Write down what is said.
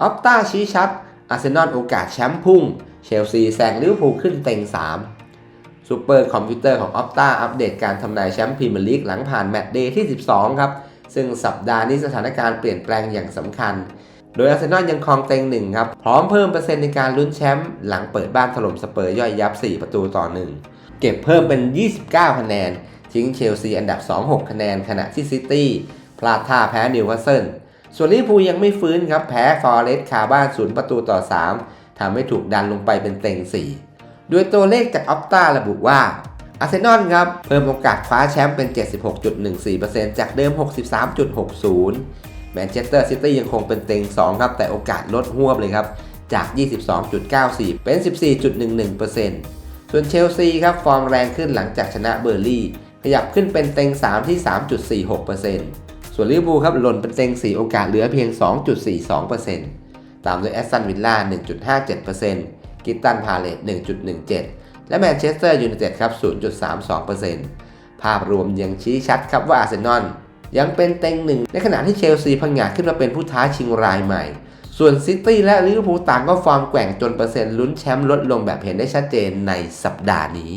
ออฟต้าชี้ชัด อาร์เซนอลโอกาสแชมป์พุ่ง เชลซีแซงลิเวอร์พูลขึ้นเต็ง 3ซูเปอร์คอมพิวเตอร์ของออฟต้าอัปเดตการทำนายแชมป์พรีเมียร์ลีกหลังผ่านแมตช์เดย์ที่ 12 ครับ ซึ่งสัปดาห์นี้สถานการณ์เปลี่ยนแปลงอย่างสำคัญ โดยอาร์เซนอลยังครองเต็งหนึ่งครับ พร้อมเพิ่มเปอร์เซ็นต์ในการลุ้นแชมป์หลังเปิดบ้านถล่มสเปอร์ย่อยยับ 4 ประตูต่อ 1 เก็บเพิ่มเป็น 29 คะแนน ทิ้งเชลซีอันดับ 2 6 คะแนนขณะที่ซิตี้พลาดท่าแพ้นิวคาสเซิล ส่วนลิเวอร์พูลยังไม่ฟื้นครับแพ้ฟอร์เรสต์คาบ้าน0ประตูต่อ 3ทำให้ถูกดันลงไปเป็นเต็ง 4 โดยตัวเลขจากออฟตาระบุว่าอาร์เซนอลครับเพิ่มโอกาสคว้าแชมป์เป็น 76.14%จากเดิม 63.60 แมนเชสเตอร์ซิตี้ยังคงเป็นเต็ง 2 ครับ แต่โอกาสลดหวบเลยครับจาก 22.94 เป็น 14.11%ส่วนเชลซีครับฟอร์มแรงขึ้นหลังจากชนะเบอร์ลี่ ขยับขึ้นเป็นเต็ง 3 ที่ 3.46% ส่วนลิเวอร์พูลครับหล่นเป็นเต็ง 4 โอกาสเหลือเพียง 2.42%ตามด้วยแอสตันวิลล่า 1.57%กิตตันพาเลต1.17และแมนเชสเตอร์ยูไนเต็ดครับ 0.32%ภาพรวมยังชี้ชัดครับว่าอาร์เซนอลยังเป็นเต็งหนึ่งในขณะที่เชลซีพังงาดขึ้นมาเป็นผู้ท้าชิงรายใหม่ ส่วนซิตี้และลิเวอร์พูลต่างก็ฟอร์มแกว่งจนเปอร์เซ็นต์ลุ้นแชมป์ลดลงแบบเห็นได้ชัดเจนในสัปดาห์นี้